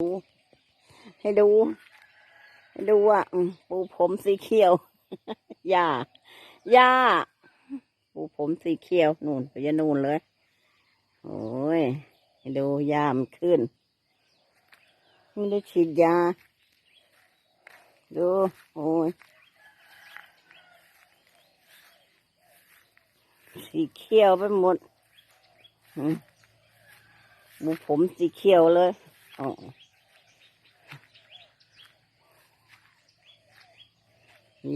ให้ดู ให้ดูอะปูผมสีเขียวหญ้าหญ้าปูผมสีเขียว นู่นไปยนู่นเลย โอ้ย ให้ดูหญ้ามขึ้นไม่ได้ฉีดยา ดู โอ้ย สีเขียวไปหมดอืมปูผมสีเขียวเลย อ๋อ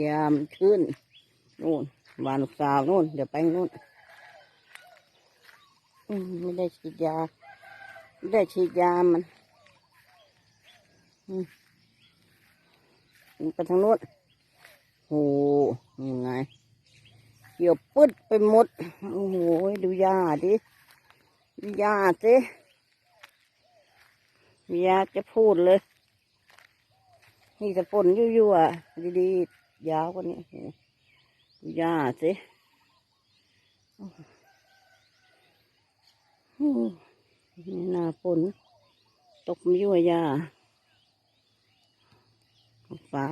ยามขึ้นนู่นวานสาวนู่น เดี๋ยวไปนู่นไม่ได้ฉีดยา ไม่ได้ฉีดยามันอืมไปทางนู้นโอ้ยังไงเกี่ยวปึ๊ดไปหมด โอ้โห ดูยาดิดูยาสิยาจะพูดเลย นี่จะปนยั่วๆดีๆ ยาวกว่านี้โหยาสิโอ้โหนี่นาฝนตกมายั่วยาฟ้า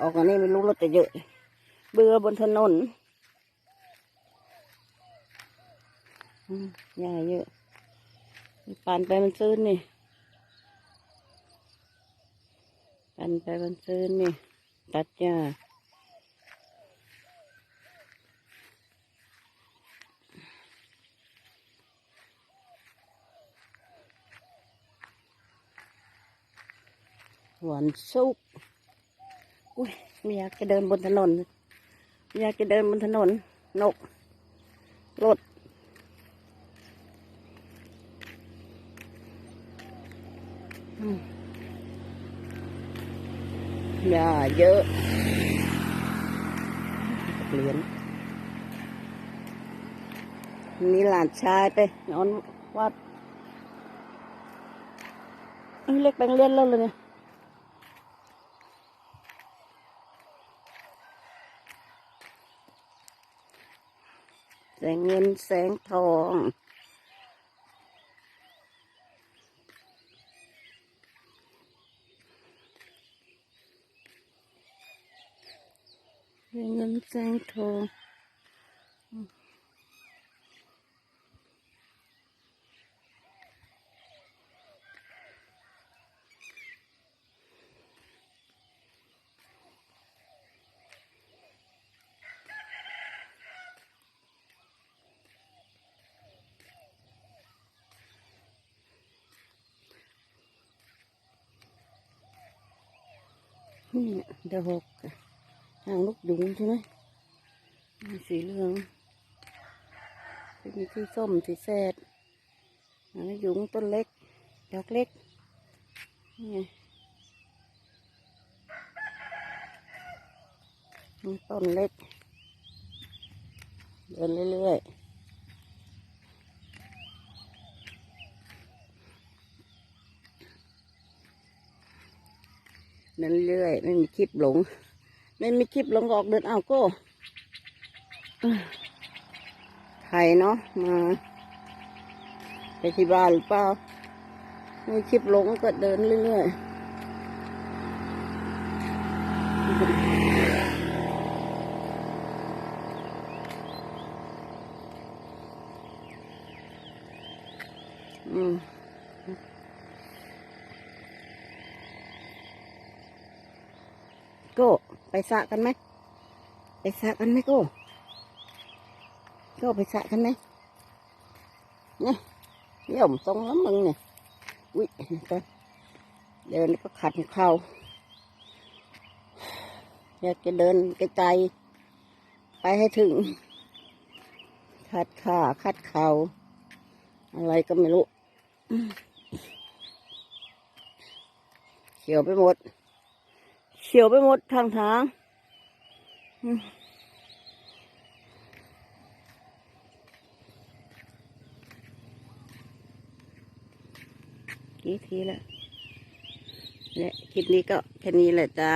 ออกอันนี้ไม่รู้รถจะเยอะ เบื่อบนถนนอืมหญ้าเยอะ ปั่นไปมันซื้นนี่ ปั่นไปมันซื้นนี่ ตัดหญ้าหวานสุกอุ้ยไม่อยากจะเดินบนถนน อยากจะเดินบนถนน นกรถ อืมยาเยอะ เหรียญนี่หลานชายไปนอนวัดเอ้ยเล็กแบงเลื่อนแล้วเลยเนี่ยแสงเงินแสงทอง แสงเงิน หางลูกยุงใช่ไหมสีเหลืองมีสีส้มสีแสดหางยุงต้นเล็ก ดอกเล็ก นี่ไงนี่ต้นเล็ก เดินเรื่อยๆนั่นเรื่อยไม่มีคลิปหลง ไม่มีคลิปหลงออกเดินเอาโก็ไทยเนาะมาไปที่บ้านหรือเปล่าไม่คลิปหลงก็เดินเรื่อยๆ อืม โก้ ไปสะกันไหมไปสะกันไหมโก้โก้ไปสะกันไหมเนี่ยเยี่ยมตรงแล้วมึงเนี่ยอุ้ยไปเดินแล้วก็ขัดเข่าอยากจะเดินไกลๆไปให้ถึง ขัดขาขัดเข่าอะไรก็ไม่รู้เขียวไปหมด เขียวไปหมดทางทางกี่ทีแล้วและคลิปนี้ก็แค่นี้แหละจ้า